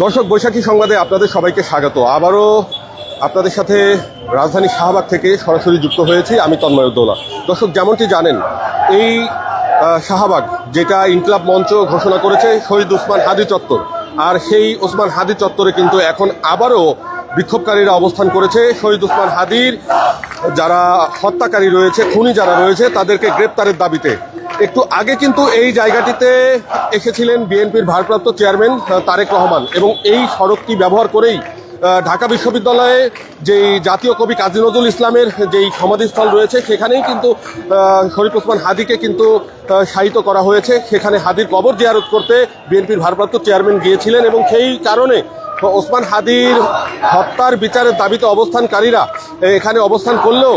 দর্শক, বৈশাখী সংবাদে আপনাদের সবাইকে স্বাগত। আবারও আপনাদের সাথে রাজধানী শাহবাগ থেকে সরাসরি যুক্ত হয়েছি আমি তন্ময় উদ্দৌলা। দর্শক, যেমনটি জানেন, এই শাহবাগ যেটা ইনকলাব মঞ্চ ঘোষণা করেছে শহীদ উসমান হাদি চত্বর। আর সেই ওসমান হাদি চত্বরে কিন্তু এখন আবারও বিক্ষোভকারীরা অবস্থান করেছে। শহীদ উসমান হাদির যারা হত্যাকারী রয়েছে, খুনি যারা রয়েছে, তাদেরকে গ্রেপ্তারের দাবিতে একটু আগে কিন্তু এই জায়গাটিতে এসেছিলেন বিএনপির ভারপ্রাপ্ত চেয়ারম্যান তারেক রহমান। এবং এই সড়কটি ব্যবহার করেই ঢাকা বিশ্ববিদ্যালয়ে যেই জাতীয় কবি কাজী নজরুল ইসলামের যেই সমাধিস্থল রয়েছে, সেখানেই কিন্তু শরীফ ওসমান হাদিকে কিন্তু শায়িত করা হয়েছে। সেখানে হাদির কবর জিয়ারত করতে বিএনপির ভারপ্রাপ্ত চেয়ারম্যান গিয়েছিলেন এবং সেই কারণে ওসমান হাদির হত্যার বিচারের দাবিতে অবস্থানকারীরা এখানে অবস্থান করলেও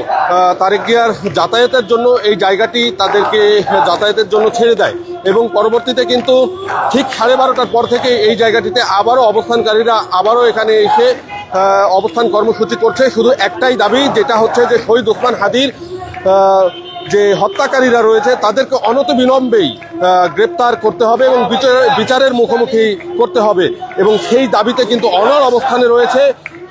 তারেক জিয়ার যাতায়াতের জন্য এই জায়গাটি তাদেরকে যাতায়াতের জন্য ছেড়ে দেয় এবং পরবর্তীতে কিন্তু ঠিক সাড়ে বারোটার পর থেকে এই জায়গাটিতে আবারও অবস্থানকারীরা আবারও এখানে এসে অবস্থান কর্মসূচি করছে। শুধু একটাই দাবি, যেটা হচ্ছে যে শহীদ ওসমান হাদির যে হত্যাকারীরা রয়েছে, তাদেরকে অনত বিলম্বেই গ্রেপ্তার করতে হবে এবং বিচার- বিচারের মুখোমুখি করতে হবে এবং সেই দাবিতে কিন্তু অনর অবস্থানে রয়েছে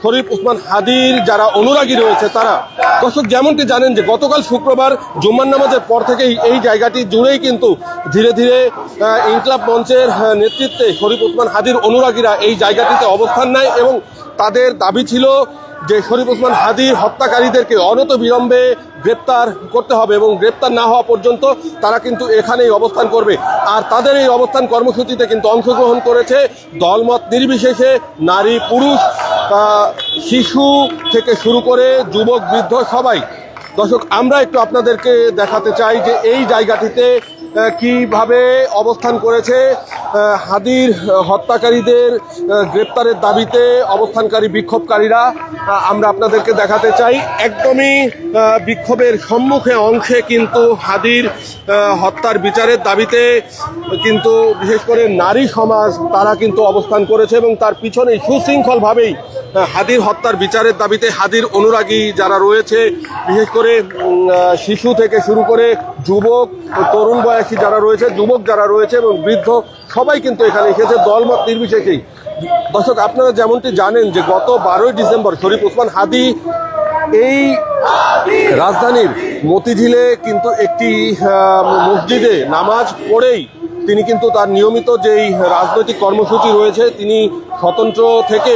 শরীফ উসমান হাদির যারা অনুরাগী রয়েছে তারা। দর্শক, যেমনটি জানেন যে গতকাল শুক্রবার জুম্মান নামাজের পর থেকেই এই জায়গাটি জুড়েই কিন্তু ধীরে ধীরে ইনকলাব মঞ্চের নেতৃত্বে শরীফ উসমান হাদির অনুরাগীরা এই জায়গাটিতে অবস্থান নেয় এবং তাদের দাবি ছিল যে শরীফ ওসমান হাদি হত্যাকারীদেরকে অনত বিলম্বে গ্রেপ্তার করতে হবে এবং গ্রেপ্তার না হওয়া পর্যন্ত তারা কিন্তু এখানেই অবস্থান করবে। আর তাদের এই অবস্থান কর্মসূচিতে কিন্তু অংশগ্রহণ করেছে দলমত নির্বিশেষে নারী, পুরুষ শিশু থেকে শুরু করে যুবক, বৃদ্ধ সবাই। দর্শক, আমরা একটু আপনাদেরকে দেখাতে চাই যে এই জায়গাটিতে কীভাবে অবস্থান করেছে? হাদির হত্যাকারীদের গ্রেপ্তারের দাবিতে অবস্থানকারী বিক্ষোভকারীরা আমরা আপনাদেরকে দেখাতে চাই। একদমই বিক্ষোভের সম্মুখে অংশে কিন্তু হাদির হত্যার বিচারের দাবিতে কিন্তু বিশেষ করে নারী সমাজ তারা কিন্তু অবস্থান করেছে এবং তার পিছনেই সুশৃঙ্খলভাবেই হাদির হত্যার বিচারের দাবিতে হাদির অনুরাগী যারা রয়েছে, বিশেষ করে শিশু থেকে শুরু করে যুবক, তরুণ বয়সী যারা রয়েছে, যুবক যারা রয়েছে এবং বৃদ্ধ, সবাই কিন্তু এখানে এসেছে, দলমত নির্বিশেষেই। দর্শক, আপনারা যেমনটি জানেন যে গত বারোই ডিসেম্বর শরীফ ওসমান হাদি এই রাজধানীর মতিঝিলে কিন্তু একটি মসজিদে নামাজ পড়েই তিনি কিন্তু তার নিয়মিত যেই রাজনৈতিক কর্মসূচি রয়েছে, তিনি স্বতন্ত্র থেকে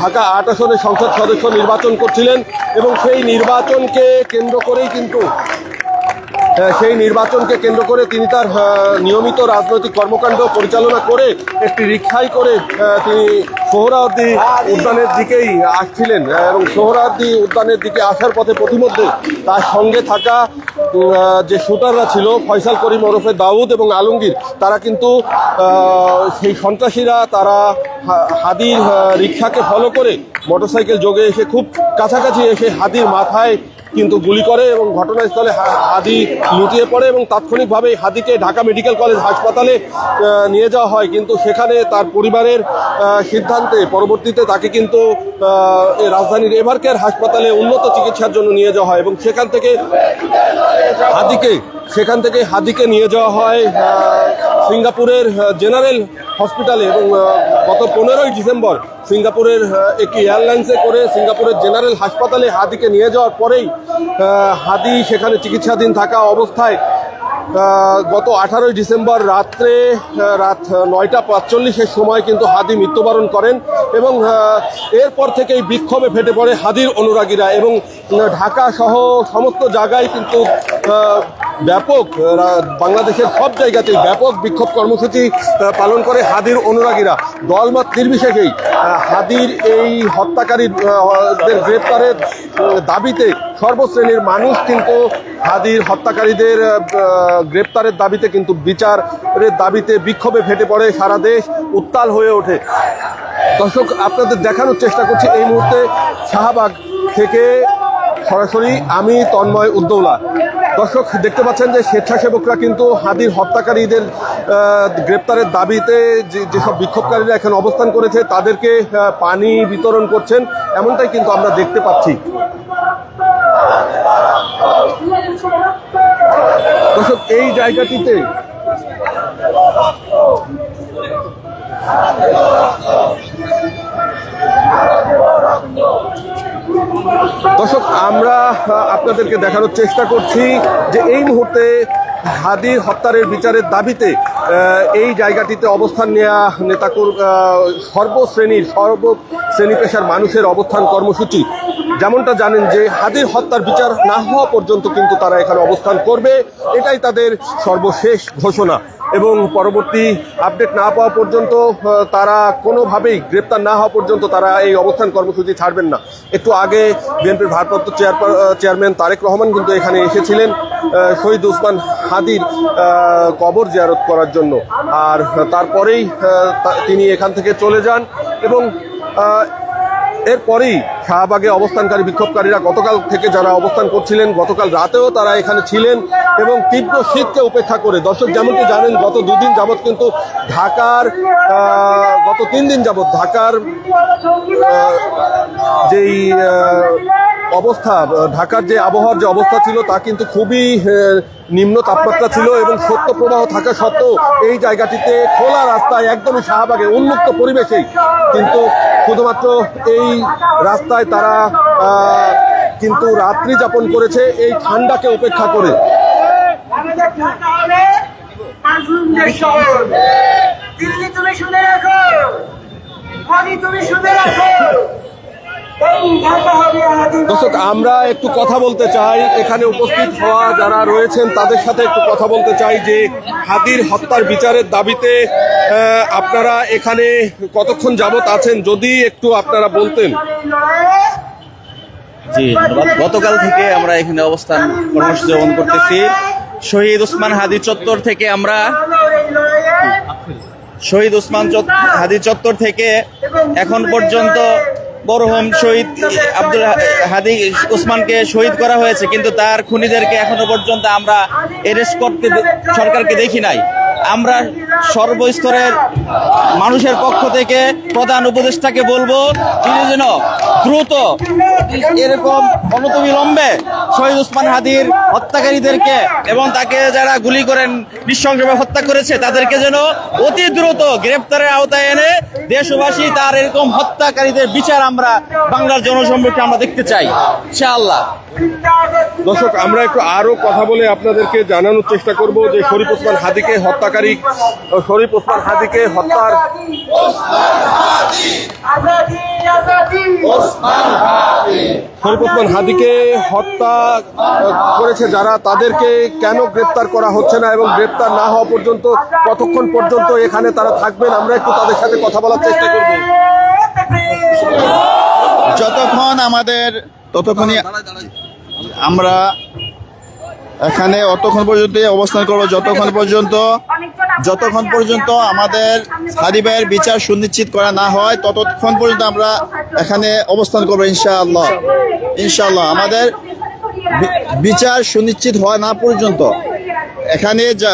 ঢাকা আট আসনের সংসদ সদস্য নির্বাচন করছিলেন এবং সেই নির্বাচনকে কেন্দ্র করেই কিন্তু সেই নির্বাচনকে কেন্দ্র করে তিনি তার নিয়মিত রাজনৈতিক কর্মকাণ্ড পরিচালনা করে একটি রিক্সায় করে তিনি সোহরাওয়ার্দী উদ্যানের দিকেই আসছিলেন এবং সোহরাওয়ার্দী উদ্যানের দিকে আসার পথে প্রতিমধ্যে তার সঙ্গে থাকা যে শুটাররা ছিল, ফয়সাল করিম ওরফে দাউদ এবং আলমগীর, তারা কিন্তু সেই সন্ত্রাসীরা তারা হাদির রিক্সাকে ফলো করে মোটরসাইকেল যোগে এসে খুব কাছাকাছি এসে হাদির মাথায় কিন্তু গুলি করে এবং ঘটনাস্থলে হাদি লুটিয়ে পড়ে এবং তাৎক্ষণিকভাবে হাদিকে ঢাকা মেডিকেল কলেজ হাসপাতালে নিয়ে যাওয়া হয়। কিন্তু সেখানে তার পরিবারের সিদ্ধান্তে পরবর্তীতে তাকে কিন্তু রাজধানীর এভারকেয়ার হাসপাতালে উন্নত চিকিৎসার জন্য নিয়ে যাওয়া হয় এবং সেখান থেকে হাদিকে, সেখান থেকে হাদিকে নিয়ে যাওয়া হয় সিঙ্গাপুরের জেনারেল হসপিটালে এবং গত পনেরোই ডিসেম্বর সিঙ্গাপুরের একটি এয়ারলাইন্সে করে সিঙ্গাপুরের জেনারেল হাসপাতালে হাদিকে নিয়ে যাওয়ার পরেই হাদি সেখানে চিকিৎসাধীন থাকা অবস্থায় গত আঠারোই ডিসেম্বর রাত্রে রাত নয়টা পাঁচচল্লিশের সময় কিন্তু হাদি মৃত্যুবরণ করেন এবং এরপর থেকেই বিক্ষোভে ফেটে পড়ে হাদির অনুরাগীরা এবং ঢাকা সহ সমস্ত জায়গায় কিন্তু ব্যাপক বাংলাদেশের সব জায়গাতেই ব্যাপক বিক্ষোভ কর্মসূচি পালন করে হাদির অনুরাগীরা। দলমত নির্বিশেষেই হাদির এই হত্যাকারী আহ, দের গ্রেপ্তারের দাবিতে সর্বশ্রেণীর মানুষ কিন্তু হাদির হত্যাকারীদের গ্রেপ্তারের দাবিতে কিন্তু বিচারের দাবিতে বিক্ষোভে ফেটে পড়ে সারা দেশ উত্তাল হয়ে ওঠে। দর্শক আপনাদের দেখানোর চেষ্টা করছি এই মুহূর্তে শাহবাগ থেকে সরাসরি আমি তন্ময় উদ্দৌলা। দর্শক, দেখতে পাচ্ছেন যে স্বেচ্ছাসেবকরা কিন্তু হাদির হত্যাকারীদের গ্রেপ্তারের দাবিতে যেসব বিক্ষোভকারীরা এখানে অবস্থান করেছে, তাদেরকে পানি বিতরণ করছেন। এমনটাই কিন্তু আমরা দেখতে পাচ্ছি। দর্শক, এই জায়গাটিতে দর্শক, আমরা আপনাদেরকে দেখানোর চেষ্টা করছি যে এই মুহূর্তে হাদি হত্যারের বিচারের দাবিতে এই জায়গাটিতে অবস্থান নেওয়া নেতাকুর সর্বশ্রেণীর সর্ব শ্রেণি পেশার মানুষের অবস্থান কর্মসূচি। যেমনটা জানেন যে হাদির হত্যার বিচার না হওয়া পর্যন্ত কিন্তু তারা এখানে অবস্থান করবে। এটাই তাদের সর্বশেষ ঘোষণা। এবং পরবর্তী আপডেট না পাওয়া পর্যন্ত তারা কোনোভাবেই গ্রেপ্তার না হওয়া পর্যন্ত তারা এই অবস্থান কর্মসূচি ছাড়বেন না। একটু আগে বিএনপির ভারপ্রাপ্ত চেয়ারম্যান তারেক রহমান কিন্তু এখানে এসেছিলেন শহীদ উসমান হাদির কবর জিয়ারত করার জন্য। আর তারপরেই তিনি এখান থেকে চলে যান এবং এরপরেই শাহবাগে অবস্থানকারী বিক্ষোভকারীরা গতকাল থেকে যারা অবস্থান করছিলেন, গতকাল রাতেও তারা এখানে ছিলেন এবং তীব্র শীতকে উপেক্ষা করে। দর্শক, যেমনটি জানেন, গত দুদিন যাবৎ কিন্তু ঢাকার গত তিন দিন যাবৎ ঢাকার যেই অবস্থা, ঢাকার যে আবহাওয়ার যে অবস্থা ছিল তা কিন্তু খুবই নিম্ন তাপমাত্রা ছিল এবং সত্য প্রবাহ থাকা সত্ত্বেও এই জায়গাটিতে খোলা রাস্তায় একদমই শাহবাগে উন্মুক্ত পরিবেশেই কিন্তু শুধুমাত্র এই রাস্তায় তারা কিন্তু রাত্রি যাপন করেছে এই ঠান্ডাকে উপেক্ষা করে। তুমি শুনে রাখো। তুমি শুনে রাখো এই ঢাকা হবে আমাদের দর্শক আমরা একটু কথা বলতে চাই। এখানে উপস্থিত হওয়া যারা রয়েছেন তাদের সাথে একটু কথা বলতে চাই যে হাদির হত্যার বিচারের দাবিতে আপনারা এখানে কতক্ষণ যাবত আছেন যদি একটু আপনারা বলতেন। জি গতকাল থেকে আমরা এখানে অবস্থান কর্মসূচি গ্রহণ করতেছি। শহীদ ওসমান হাদি চত্বর থেকে আমরা শহীদ ওসমান চত- হাদি চত্বর থেকে এখন পর্যন্ত বরহম শহীদ আব্দুল হাদি ওসমানকে শহীদ করা হয়েছে, কিন্তু তার খুনিদেরকে এখনও পর্যন্ত আমরা অ্যারেস্ট করতে সরকারকে দেখি নাই। আমরা সর্বস্তরের মানুষের পক্ষ থেকে প্রধান উপদেষ্টাকে বলব, তিনি যেন দ্রুত এরকম অনতবিলম্বে শহীদ উসমান হাদির হত্যাকারীদেরকে এবং তাকে যারা গুলি করেন নৃশংসভাবে হত্যা করেছে তাদেরকে যেন অতি দ্রুত গ্রেপ্তারের আওতায় এনে দেশবাসী তার এরকম হত্যাকারীদের বিচার আমরা বাংলার জনসম্মুখে আমরা দেখতে চাই। ইনশাআল্লাহ। দর্শক আমরা একটু আরও কথা বলে আপনাদেরকে জানানোর চেষ্টা করব যে শরীফ ওসমান হাদিকে হত্যাকারী শরীফ ওসমান হাদিকে হত্যার আজাদি আজাদি শরীফ ওসমান হাদিকে হত্যা করেছে যারা, তাদেরকে কেন গ্রেপ্তার করা হচ্ছে না এবং গ্রেপ্তার না হওয়া পর্যন্ত, কতক্ষণ পর্যন্ত এখানে তারা থাকবেন, আমরা একটু তাদের সাথে কথা বলার চেষ্টা করব। যতক্ষণ আমাদের, ততক্ষণই আমরা এখানে অতক্ষণ পর্যন্ত অবস্থান করব, যতক্ষণ পর্যন্ত যতক্ষণ পর্যন্ত আমাদের সাদিবাইয়ের বিচার সুনিশ্চিত করা না হয়, ততক্ষণ পর্যন্ত আমরা এখানে অবস্থান করব, ইনশাআল্লাহ। ইনশাআল্লাহ। আমাদের বিচার সুনিশ্চিত হওয়া না পর্যন্ত এখানে যা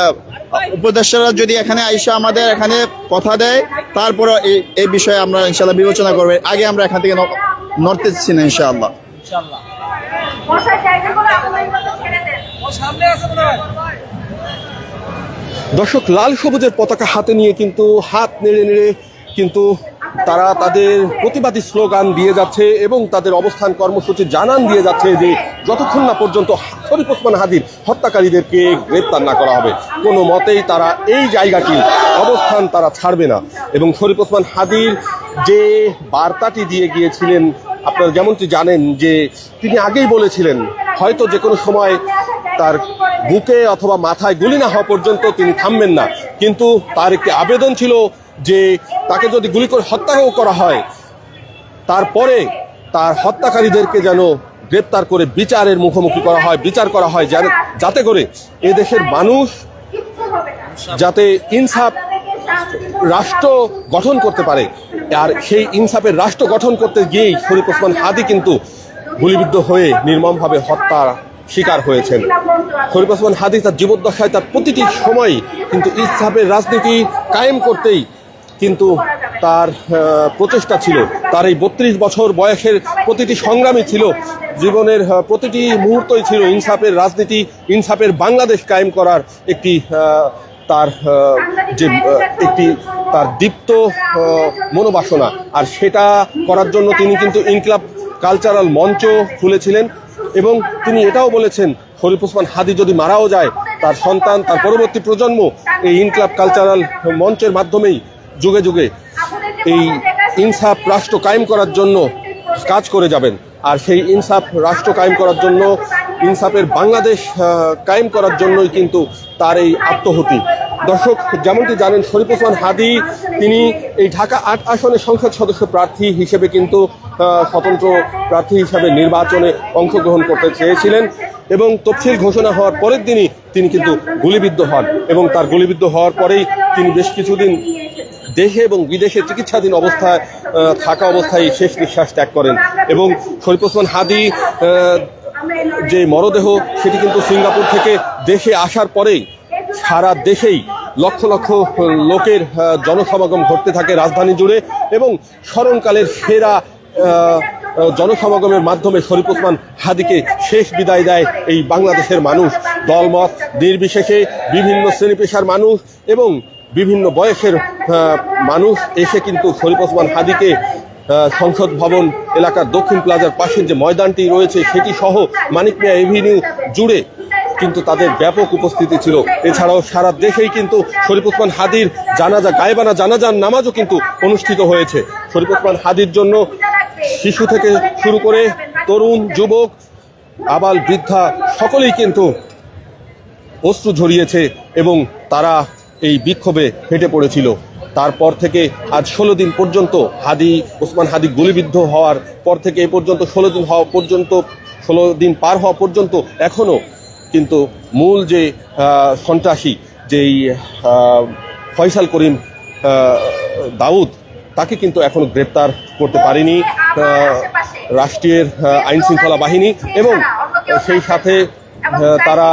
উপদেষ্টারা যদি এখানে আইসা আমাদের এখানে কথা দেয় তারপরে এই এই বিষয়ে আমরা ইনশাআল্লাহ বিবেচনা করব। আগে আমরা এখান থেকে ন- নড়তেছি না ইনশাআল্লাহ। দর্শক লাল সবুজের পতাকা হাতে নিয়ে কিন্তু হাত নেড়ে নেড়ে কিন্তু তারা তাদের প্রতিবাদী স্লোগান দিয়ে যাচ্ছে এবং তাদের অবস্থান কর্মসূচি জানান দিয়ে যাচ্ছে যে যতক্ষণ না পর্যন্ত শরীফ ওসমান হাদির হত্যাকারীদেরকে গ্রেপ্তার না করা হবে, কোনো মতেই তারা এই জায়গাটি অবস্থান তারা ছাড়বে না। এবং শরীফ ওসমান হাদির যে বার্তাটি দিয়ে গিয়েছিলেন, আপনারা যেমনটি জানেন যে তিনি আগেই বলেছিলেন, হয়তো যে কোনো সময় তার বুকে অথবা মাথায় গুলি না হওয়া পর্যন্ত তিনি থামবেন না। কিন্তু তার একটি আবেদন ছিল যে তাকে যদি গুলি করে হত্যাও করা হয়, তারপরে তার হত্যাকারীদেরকে যেন গ্রেপ্তার করে বিচারের মুখোমুখি করা হয়, বিচার করা হয়, যেন যাতে করে এদেশের মানুষ কিচ্ছু হবে না যাতে ইনসাফ রাষ্ট্র গঠন করতে পারে। আর সেই ইনসাফের রাষ্ট্র গঠন করতে গিয়েই শরীফ ওসমান হাদি কিন্তু গুলিবিদ্ধ হয়ে নির্মমভাবে হত্যার শিকার হয়েছেন। শরীফ ওসমান হাদি তার জীবদ্দশায় তার প্রতিটি সময় কিন্তু ইনসাফের রাজনীতি কায়েম করতেই কিন্তু তার প্রচেষ্টা ছিল। তার এই বত্রিশ বছর বয়সের প্রতিটি সংগ্রামী ছিল। জীবনের প্রতিটি মুহূর্তই ছিল ইনসাফের রাজনীতি, ইনসাফের বাংলাদেশ কায়েম করার একটি তার যে একটি তার দীপ্ত মনোবাসনা। আর সেটা করার জন্য তিনি কিন্তু ইনকলাব কালচারাল মঞ্চ খুলেছিলেন এবং তিনি এটাও বলেছেন, শরীফ ওসমান হাদি যদি মারাও যায়, তার সন্তান, তার পরবর্তী প্রজন্ম এই ইনকলাব কালচারাল মঞ্চের মাধ্যমেই যুগে যুগে এই ইনসাফ রাষ্ট্র কায়েম করার জন্য কাজ করে যাবেন। আর সেই ইনসাফ রাষ্ট্র কায়েম করার জন্য ইনসাফের বাংলাদেশ কায়েম করার জন্যই কিন্তু তার এই আত্মহতি। দর্শক যেমনটি জানেন শরীফ ওসমান হাদি তিনি এই ঢাকা আট আসনের সংসদ সদস্য প্রার্থী হিসেবে কিন্তু স্বতন্ত্র প্রার্থী হিসাবে নির্বাচনে অংশগ্রহণ করতে চেয়েছিলেন এবং তফসিল ঘোষণা হওয়ার পরের দিনই তিনি কিন্তু গুলিবিদ্ধ হন এবং তার গুলিবিদ্ধ হওয়ার পরেই তিনি বেশ কিছুদিন দেশে এবং বিদেশে চিকিৎসাধীন অবস্থায় থাকা অবস্থায় শেষ নিঃশ্বাস ত্যাগ করেন। এবং শরীফ ওসমান হাদি যে মরদেহ, সেটি কিন্তু সিঙ্গাপুর থেকে দেশে আসার পরেই সারা দেশেই লক্ষ লক্ষ লোকের জনসমাগম ঘটতে থাকে রাজধানী জুড়ে এবং স্মরণকালের সেরা জনসমাগমের মাধ্যমে শরীফ ওসমান হাদিকে শেষ বিদায় দেয় এই বাংলাদেশের মানুষ। দলমত, নির্বিশেষে বিভিন্ন শ্রেণি পেশার মানুষ এবং বিভিন্ন বয়সের মানুষ এসে কিন্তু শরীফ ওসমান হাদিকে সংসদ ভবন এলাকার দক্ষিণ প্লাজার পাশের যে ময়দানটি রয়েছে সেটি সহ মানিক মিয়া এভিনিউ জুড়ে কিন্তু তাদের ব্যাপক উপস্থিতি ছিল। এছাড়াও সারা দেশেই কিন্তু শরীফ ওসমান হাদির জানাজা, গায়েবানা জানাজার নামাজও কিন্তু অনুষ্ঠিত হয়েছে। শরীফ ওসমান হাদির জন্য শিশু থেকে শুরু করে তরুণ, যুবক, আবাল বৃদ্ধা সকলেই কিন্তু অশ্রু ঝরিয়েছে এবং তারা এই বিক্ষোভে ফেটে পড়েছিল। তারপর থেকে আজ ষোলো দিন পর্যন্ত হাদি ওসমান হাদি গুলিবিদ্ধ হওয়ার পর থেকে এ পর্যন্ত ষোলো দিন হওয়া পর্যন্ত ষোলো দিন পার হওয়া পর্যন্ত এখনও কিন্তু মূল যে সন্ত্রাসী যেই ফয়সাল করিম দাউদ তাকে কিন্তু এখনও গ্রেপ্তার করতে পারেনি রাষ্ট্রের রাষ্ট্রীয় আহ, আইন শৃঙ্খলা বাহিনী এবং সেই সাথে তারা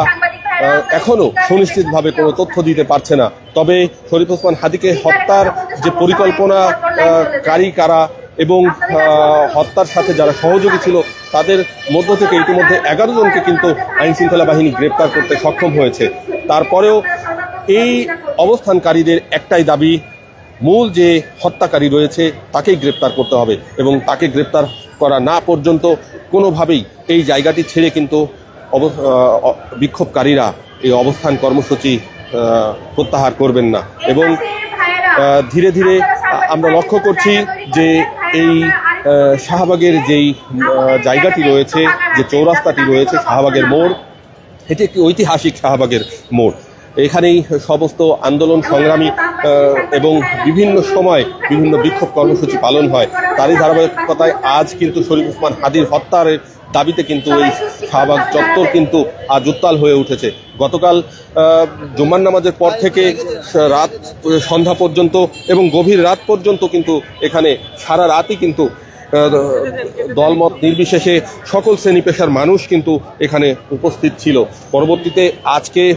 আহ, এখনও সুনিশ্চিতভাবে কোনো তথ্য দিতে পারছে না। তবে শরীফ ওসমান হাদিকে হত্যার যে পরিকল্পনা কারী কারা এবং হত্যার সাথে যারা সহযোগী ছিল তাদের মধ্য থেকে ইতিমধ্যে এগারো জনকে কিন্তু আইন শৃঙ্খলা বাহিনী গ্রেপ্তার করতে সক্ষম হয়েছে। তারপরেও এই অবস্থানকারীদের একটাই দাবি মূল যে হত্যাকারী রয়েছে তাকেই গ্রেপ্তার করতে হবে এবং তাকে গ্রেপ্তার করা না পর্যন্ত কোনোভাবেই এই জায়গাটি ছেড়ে কিন্তু বিক্ষোভকারীরা এই অবস্থান কর্মসূচি প্রত্যাহার করবেন না। এবং ধীরে ধীরে আমরা লক্ষ্য করছি যে এই শাহবাগের যেই জায়গাটি রয়েছে, যে চৌরাস্তাটি রয়েছে, শাহবাগের মোড়, এটি একটি ঐতিহাসিক শাহবাগের মোড়। এখানেই সমস্ত আন্দোলন সংগ্রামী এবং বিভিন্ন সময় বিভিন্ন বিক্ষোভ কর্মসূচি পালন হয়। তারই ধারাবাহিকতায় আজ কিন্তু শরীফ ওসমান হাদির হত্যার দাবিতে কিন্তু এই শাহবাগ চত্বর কিন্তু আজ উত্তাল হয়ে উঠেছে। গতকাল আহ, জুম্মার নামাজের পর থেকে রাত সন্ধ্যা পর্যন্ত এবং গভীর রাত পর্যন্ত কিন্তু এখানে সারা রাতই কিন্তু দলমত নির্বিশেষে সকল শ্রেণি পেশার মানুষ কিন্তু এখানে উপস্থিত ছিল। পরবর্তীতে আজকে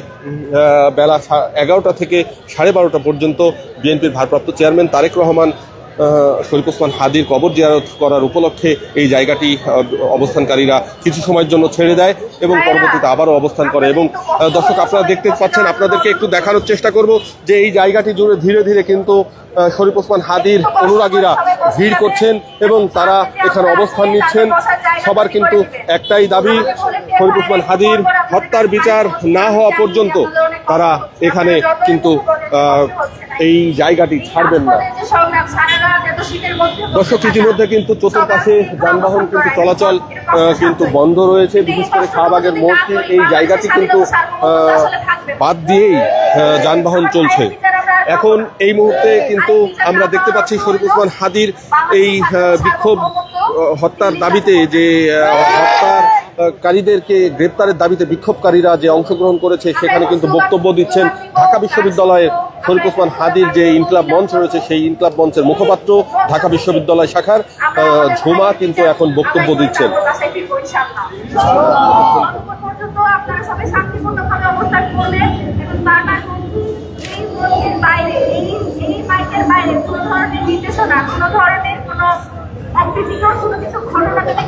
বেলা সা- এগারোটা থেকে সাড়ে বারোটা পর্যন্ত বিএনপির ভারপ্রাপ্ত চেয়ারম্যান তারেক রহমান শরীফ ওসমান হাদির কবর জিয়ারত করার উপলক্ষে এই জায়গাটি অবস্থানকারীরা কিছু সময়ের জন্য ছেড়ে দেয় এবং পরবর্তীতে আবারও অবস্থান করে এবং দর্শক আপনারা দেখতে পাচ্ছেন আপনাদেরকে একটু দেখানোর চেষ্টা করব যে এই জায়গাটি জুড়ে ধীরে ধীরে কিন্তু শরীফ ওসমান হাদির অনুরাগীরা ভিড় করছেন এবং তারা এখানে অবস্থান নিচ্ছেন। সবার কিন্তু একটাই দাবি শরীফ ওসমান হাদির হত্যার বিচার না হওয়া পর্যন্ত তারা এখানে কিন্তু এই জায়গাটি ছাড়বেন না। দর্শক, ইতিমধ্যে কিন্তু চতুর্পাশে যানবাহন কিন্তু চলাচল কিন্তু বন্ধ রয়েছে। বিশেষ করে শাহবাগের মোড়টি এই জায়গাটি কিন্তু বাদ দিয়েই যানবাহন চলছে। এখন এই মুহূর্তে কিন্তু আমরা দেখতে পাচ্ছি শরীফ ওসমান হাদির এই বিক্ষোভ হত্যার দাবিতে যে হত্যার কারীদেরকে গ্রেপ্তারের দাবিতে বিক্ষোভকারীরা যে অংশগ্রহণ করেছে, সেখানে কিন্তু বক্তব্য দিচ্ছেন ঢাকা বিশ্ববিদ্যালয়ের শরীফ ওসমান হাদির যে ইনকলাব মঞ্চ রয়েছে, সেই ইনকলাব মঞ্চের মুখপাত্র ঢাকা বিশ্ববিদ্যালয় শাখার ঝুমা কিন্তু এখন বক্তব্য দিচ্ছেন।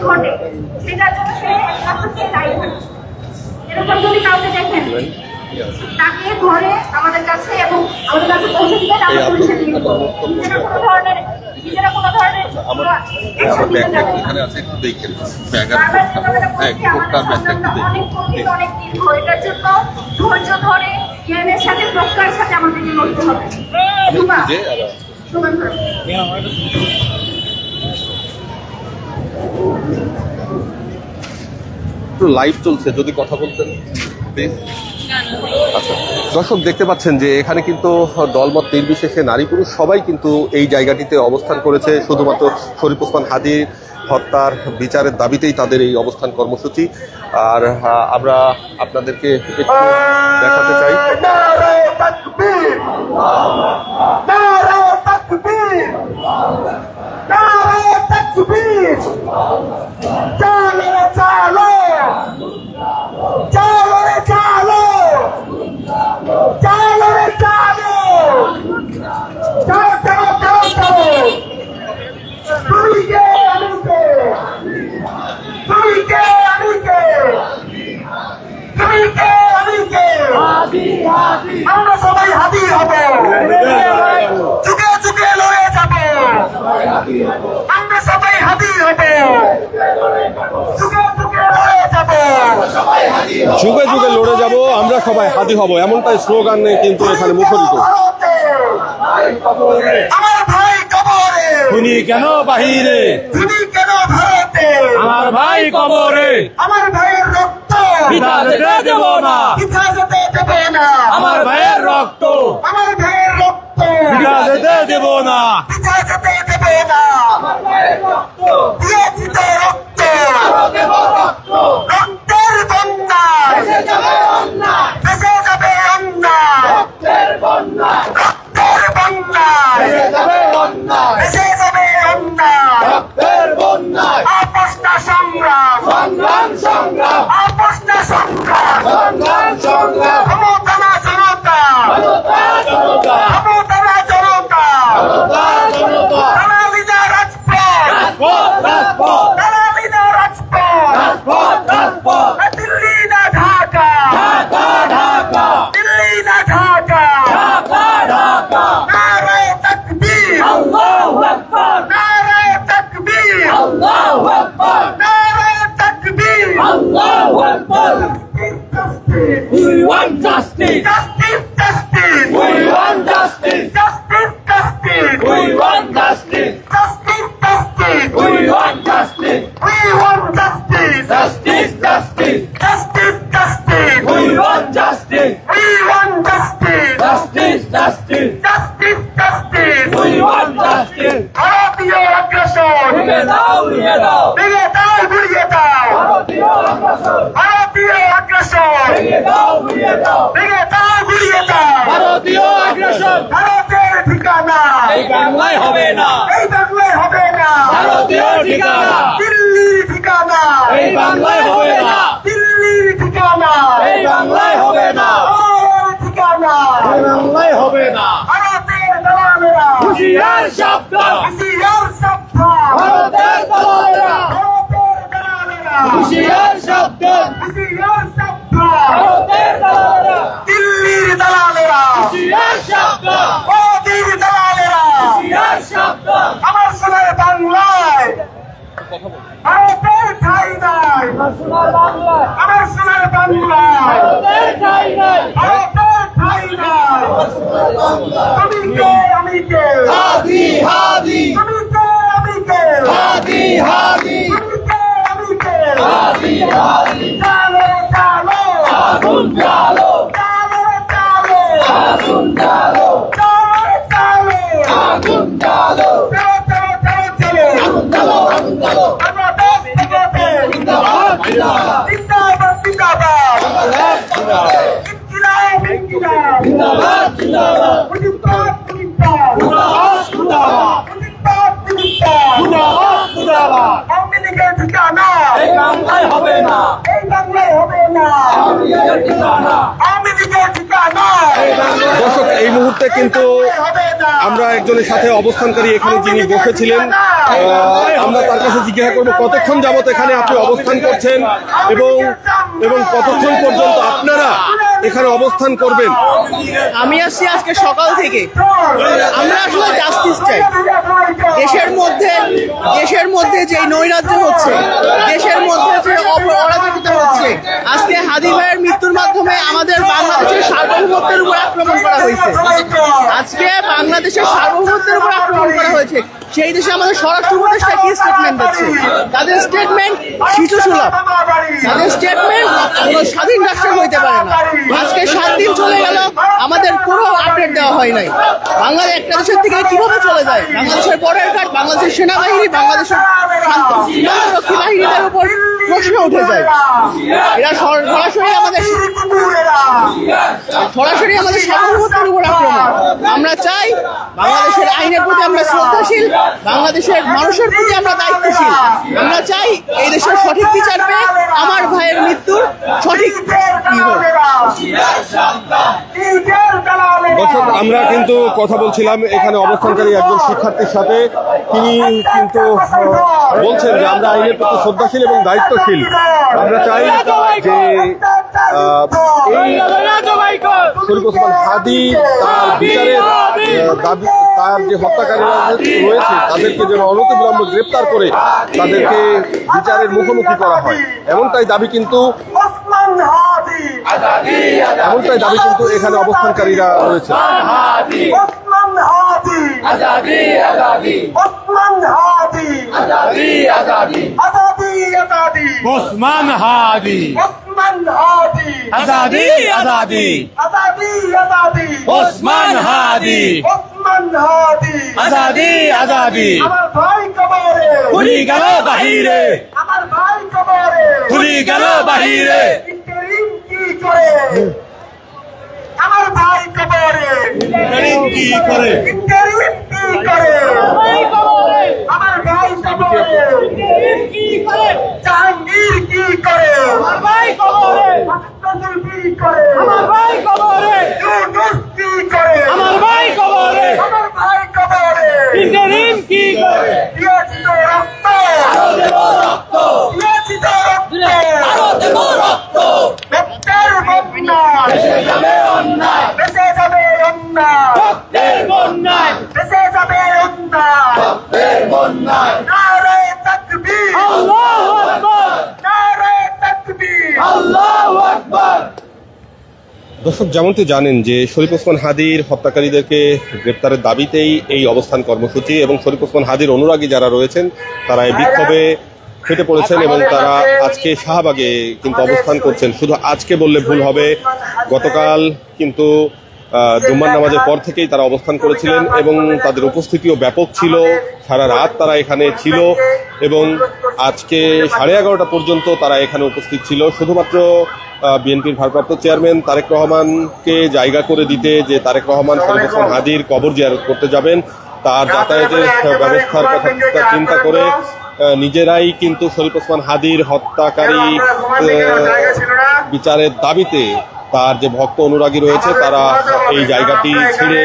ঘটে সেটার জন্য সে এরকম যদি কাউকে দেখেন তাকে ধরে আমাদের কাছে এবং আমাদের কাছে পৌঁছে দিবেন আমরা পুলিশে দিয়ে দেবো নিজেরা কোনো ধরনের নিজেরা কোনো ধরনের কোনো action নিতে যাবে না। বারবার যে কথাটা বলছি, আমাদের সংগ্রামটা অনেক। এটার জন্য ধৈর্য ধরে জ্ঞানের সাথে প্রজ্ঞার সাথে আমাদেরকে লড়তে হবে। সুমা, সুমা লাইভ চলছে যদি কথা বলতেন প্লিজ আচ্ছা। দর্শক, দেখতে পাচ্ছেন যে এখানে কিন্তু দলমত নির্বিশেষে নারী পুরুষ সবাই কিন্তু এই জায়গাটিতে অবস্থান করেছে। শুধুমাত্র শরীফ ওসমান হাদির হত্যার বিচারের দাবিতেই তাদের এই অবস্থান কর্মসূচি। আর আমরা আপনাদেরকে দেখাতে চাই নারে তাকবীর নারে তাকবীর চালো রে চালো চালো রে চালো চালো রে চালো চালো চালো চালো চালো তুই কে আমি কে তুই কে আমি কে তুই কে আমি কে আমরা সবাই হাজির হব যুগে যুগে যুগে লড়ে যাব আমরা সবাই হাদি হব এমনটাই স্লোগান কিন্তু এখানে মুখরিত। ভারতে আমার ভাই কবরে খুনি কেন বাহিরে? কেন ভারতে আমার ভাই কবরে। আমার ভাইয়ের রক্ত। পিতা যেতে দেব না। পিতা যেতে দেবে না। আমার ভাইয়ের রক্ত। আমার ভাইয়ের রক্ত। পিতা যেতে দেব না। পিতা যেতে দেবে না। দিয়েছি তো রক্ত। রক্তের বন্যা ভেসে যাবে অন্যা রক্তের বন্যা দেশে যাবে অন্যা We want justice. বাংলায় হবে না। ভারতের দালালেরা। হুশিয়ার শব্দ। হুশিয়ার সাবধান ভারতের দলালেরা। ভারতের দালালেরা হুশিয়ার শব্দ। হুশিয়ার সাবধান ভারতের দলালেরা। দিল্লির দালালেরা। হুশিয়ার শব্দ। মোদির দালালেরা। হুশিয়ার শব্দ। আমার সোনার বাংলায়। ভারতের ঠাই নাই। আমার সোনার বাংলায় ভারতের ঠাই নাই। তুমি কে আমি কে? হাদি হাদি। তুমি কে আমি কে? হাদি হাদি। তুমি কে আমি কে? হাদি হাদি। চালো চালো আগুন জ্বালো চালো চালো আগুন জ্বালো চালো চালো দর্শক, এই মুহূর্তে কিন্তু আমরা একজনের সাথে অবস্থানকারী এখানে যিনি বসেছিলেন আমরা তার কাছে জিজ্ঞাসা করব, কতক্ষণ যাবত এখানে আপনি অবস্থান করছেন এবং এবং কতক্ষণ পর্যন্ত আপনারা এখানে অবস্থান করবেন? আমি আসছি আজকে সকাল থেকে। আমরা আসলে জাস্টিস চাই। দেশের মধ্যে দেশের মধ্যে যে নৈরাজ্য হচ্ছে মাধ্যমে আমাদের বাংলাদেশের সার্বভৌমত্বের উপর আক্রমণ করা হয়েছে। আজকে বাংলাদেশের সার্বভৌমত্বের উপর আক্রমণ করা হয়েছে। সেই দেশে আমাদের স্বরাষ্ট্র উপদেষ্টা কি স্টেটমেন্ট দিচ্ছে? তাদের স্টেটমেন্ট শিশু সুলভ। তাদের স্টেটমেন্ট কোনো স্বাধীন রাষ্ট্র হইতে পারে না। আজকে সাত দিন চলে গেল, আমাদের কোনো আপডেট দেওয়া হয় নাই। বাংলাদেশ একটা দেশের থেকে কীভাবে চলে যায়? বাংলাদেশের বর্ডার গার্ড বাংলাদেশের সেনাবাহিনী, বাংলাদেশের শান্ত সীমান্তরক্ষী বাহিনীদের উপর প্রশ্ন উঠে যায়। এরা সর- সরাসরি আমাদের সরাসরি আমাদের সার্বভৌমত্বের উপর আক্রমণ। আমরা চাই বাংলাদেশের আইনের প্রতি আমরা শ্রদ্ধাশীল, বাংলাদেশের মানুষের প্রতি আমরা দায়িত্বশীল। আমরা চাই এই দেশের সঠিক বিচার পেয়ে আমার ভাইয়ের মৃত্যুর সঠিক দর্শক, আমরা কিন্তু কথা বলছিলাম এখানে অবস্থানকারী একজন শিক্ষার্থীর সাথে। তিনি কিন্তু বলছেন যে আমরা আইনের প্রতি শ্রদ্ধাশীল এবং দায়িত্বশীল। আমরা চাই যে এই শরীফ ওসমান হাদি তার বিচারের দাবি তার যে হত্যাকারীরা রয়েছে তাদেরকে যেন অনতিবিলম্ব গ্রেপ্তার করে তাদেরকে বিচারের মুখোমুখি করা হয়। এমনটাই দাবি কিন্তু এমনটাই দাবি কিন্তু এখানে অবস্থানকারীরা রয়েছে। ওসমান হাদি। আজাদি আজাদি। ওসমান হাদি। আজাদি আজাদি। আমার ভাই কবরে। পুরি গেল বাহিরে। আমার ভাই কবরে। পুরি গেল বাহিরে। ইন্টারিম কি করে? আমার ভাই কবরে। কি করে? করে? আমার ভাই কবরে জাহাঙ্গীর কি করে? আমার ভাই কবরে কি করে? আমার ভাই কবরে ইউনুস কি করে? আমার ভাই কবরে আমার ভাই কবরে ইন্টারিম কি করে? দিয়েছি তো রক্ত। দিয়েছি তো রক্ত দেব রক্ত। রক্তের বন্যা দেশে যাবে অন্যায়। যাবে অন্যায় রক্তের বন্যায় বেঁচে যাবে অন্যায় রক্তের বন্যায় নারে তকবীর। আল্লাহু আকবার। নারে তকবীর। আল্লাহু আকবার। দর্শক যেমনটি জানেন যে শরীফ ওসমান হাদির হত্যাকারীদেরকে গ্রেপ্তারের দাবিতেই এই অবস্থান কর্মসূচি এবং শরীফ ওসমান হাদির অনুরাগী যারা রয়েছেন তারা এই বিক্ষোভে ফেটে পড়েছেন এবং তারা আজকে শাহবাগে কিন্তু অবস্থান করছেন। শুধু আজকে বললে ভুল হবে। গতকাল কিন্তু জুম্মার নামাজের পর থেকেই তারা অবস্থান করেছিলেন এবং তাদের উপস্থিতিও ব্যাপক ছিল। সারা রাত তারা এখানে ছিল এবং আজকে সাড়ে এগারোটা পর্যন্ত তারা এখানে উপস্থিত ছিল। শুধুমাত্র বিএনপির ভারপ্রাপ্ত চেয়ারম্যান তারেক রহমানকে জায়গা করে দিতে যে তারেক রহমান ওসমান হাদির কবর জিয়ারত করতে যাবেন, তার যাতায়াতের ব্যবস্থার কথা চিন্তা করে নিজেরাই কিন্তু শরীফ ওসমান হাদির হত্যাকারী বিচারের দাবিতে তার যে ভক্ত অনুরাগী রয়েছে, তারা এই জায়গাটি ছেড়ে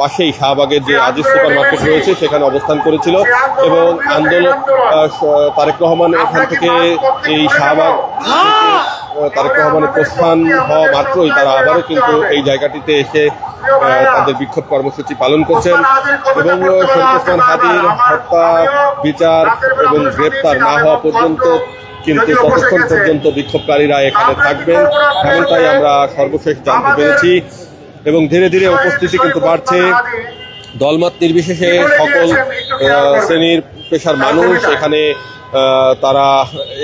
পাশেই শাহবাগের যে আজিজ সুপার মার্কেট রয়েছে, সেখানে অবস্থান করেছিল। এবং আন্দোলন তারেক রহমান এখান থেকে এই শাহবাগ তারেক রহমানের প্রস্থান হওয়া মাত্রই তারা আবারও কিন্তু এই জায়গাটিতে এসে তাদের বিক্ষোভ কর্মসূচি পালন করছেন। এবং শরীফ হাদির হত্যা, বিচার এবং গ্রেপ্তার না হওয়া পর্যন্ত কিন্তু ততক্ষণ পর্যন্ত বিক্ষোভকারীরা এখানে থাকবেন। এমনটাই আমরা সর্বশেষ জানতে পেরেছি। এবং ধীরে ধীরে উপস্থিতি কিন্তু বাড়ছে। দলমত নির্বিশেষে সকল শ্রেণির পেশার মানুষ এখানে তারা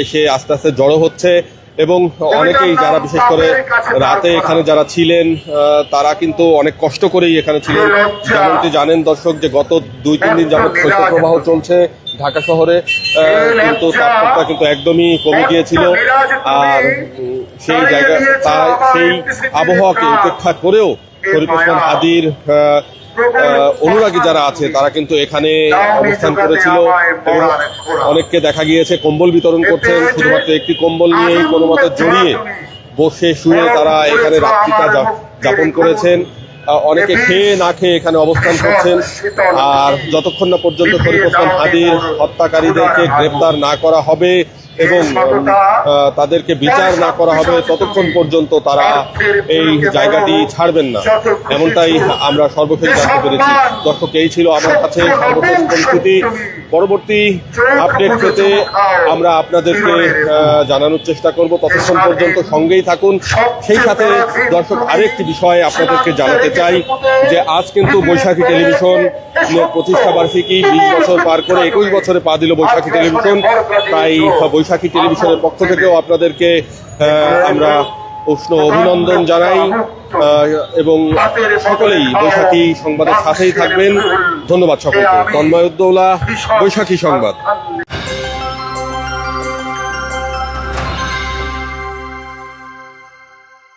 এসে আস্তে আস্তে জড়ো হচ্ছে। এবং অনেকেই যারা বিশেষ করে রাতে এখানে যারা ছিলেন তারা কিন্তু অনেক কষ্ট করেই এখানে ছিলেন। যেমনটি জানেন দর্শক যে গত দুই তিন দিন যাবত শৈত্যপ্রবাহ চলছে ঢাকা শহরে কিন্তু তাপমাত্রা কিন্তু একদমই কমে গিয়েছিল। আর সেই জায়গা তার সেই আবহাওয়াকে উপেক্ষা করেও শরীফ ওসমান হাদির আহ, অনুরাগী যারা আছে, তারা কিন্তু এখানে অবস্থান করেছিল অনেককে দেখা গিয়েছে, কম্বল বিতরণ করছেন। শুধুমাত্র একটি কম্বল নিয়েই কোনো মতে জড়িয়ে বসে শুয়ে তারা এখানে রাত্রিটা যাপন করেছেন। অনেকে খেয়ে না খেয়ে এখানে অবস্থান করছেন। আর যতক্ষণ না পর্যন্ত শরীফ হাদির হত্যাকারীদেরকে গ্রেপ্তার না করা হবে এবং তাদেরকে বিচার না করা হবে ততক্ষণ পর্যন্ত তারা এই জায়গাটি ছাড়বেন না। এমনটাই আমরা সর্বশেষ জানতে পেরেছি। দর্শক এই ছিল আমার কাছে সর্বশেষ পরিস্থিতি। পরবর্তী আপডেট পেতে আমরা আপনাদেরকে জানানোর চেষ্টা করব। ততক্ষণ পর্যন্ত সঙ্গেই থাকুন। সেই সাথে দর্শক আরেকটি বিষয় আপনাদেরকে জানাতে চাই যে আজ কিন্তু বৈশাখী টেলিভিশন প্রতিষ্ঠা বার্ষিকী বিশ বছর পার করে একুশ বছরে পা দিল বৈশাখী টেলিভিশন। তাই বৈশাখী টেলিভিশনের পক্ষ থেকেও আপনাদেরকে আমরা উষ্ণ অভিনন্দন জানাই এবং সকলেই বৈশাখী সংবাদের সাথেই থাকবেন। ধন্যবাদ সকলকে। তন্ময় উদ্দৌলা, বৈশাখী সংবাদ।